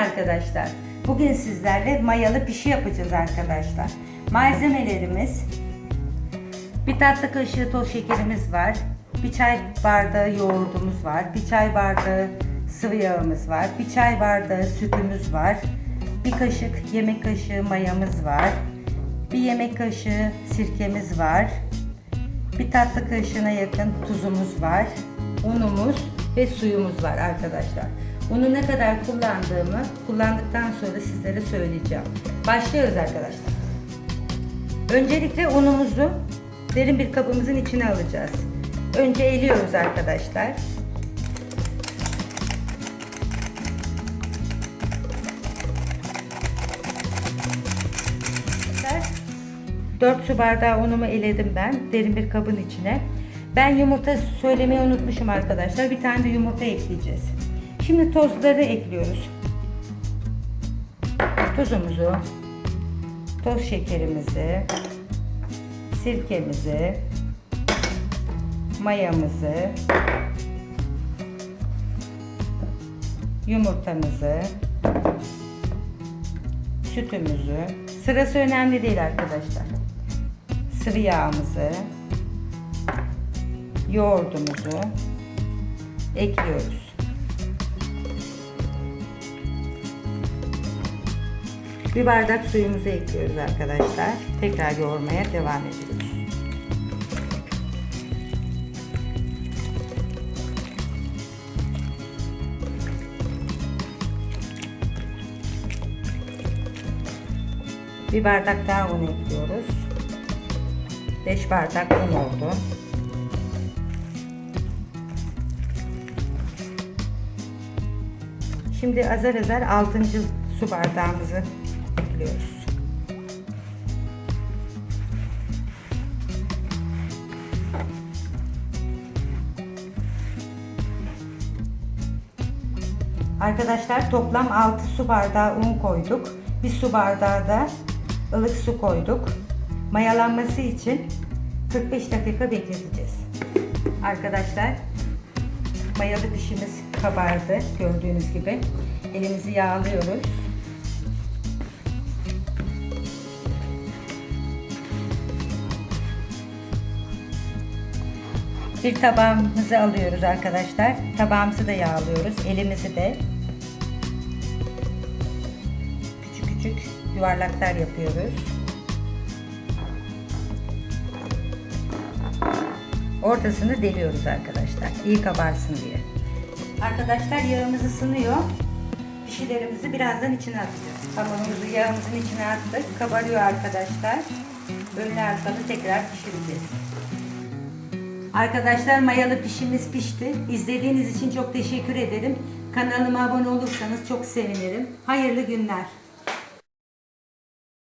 Arkadaşlar. Bugün sizlerle mayalı pişi yapacağız arkadaşlar. Malzemelerimiz bir tatlı kaşığı toz şekerimiz var. Bir çay bardağı yoğurdumuz var. Bir çay bardağı sıvı yağımız var. Bir çay bardağı sütümüz var. Bir kaşık yemek kaşığı mayamız var. Bir yemek kaşığı sirkemiz var. Bir tatlı kaşığına yakın tuzumuz var. Unumuz ve suyumuz var arkadaşlar. Unu ne kadar kullandığımı kullandıktan sonra sizlere söyleyeceğim. Başlıyoruz arkadaşlar. Öncelikle unumuzu derin bir kabımızın içine alacağız. Önce eliyoruz arkadaşlar. 4 su bardağı unumu eledim ben derin bir kabın içine. Ben yumurta söylemeyi unutmuşum arkadaşlar. Bir tane de yumurta ekleyeceğiz. Şimdi tozları ekliyoruz. Tuzumuzu, toz şekerimizi, sirkemizi, mayamızı, yumurtamızı, sütümüzü, sırası önemli değil arkadaşlar. Sıvı yağımızı, yoğurdumuzu ekliyoruz. Bir bardak suyumuzu ekliyoruz arkadaşlar. Tekrar yoğurmaya devam ediyoruz. Bir bardak daha un ekliyoruz. 5 bardak un oldu. Şimdi azar azar 6. su bardağımızı ekliyoruz. Arkadaşlar toplam 6 su bardağı un koyduk. Bir su bardağı da ılık su koyduk. Mayalanması için 45 dakika bekleteceğiz. Arkadaşlar mayalı pişimiz kabardı gördüğünüz gibi. Elimizi yağlıyoruz. Bir tabağımızı alıyoruz arkadaşlar. Tabağımızı da yağlıyoruz. Elimizi de küçük küçük yuvarlaklar yapıyoruz. Ortasını deliyoruz arkadaşlar. İyi kabarsın diye. Arkadaşlar yağımız ısınıyor. Pişilerimizi birazdan içine atacağız. Hamurumuzu yağımızın içine attık. Kabarıyor arkadaşlar. Önlü arkalı tekrar pişireceğiz. Arkadaşlar mayalı pişimiz pişti. İzlediğiniz için çok teşekkür ederim. Kanalıma abone olursanız çok sevinirim. Hayırlı günler.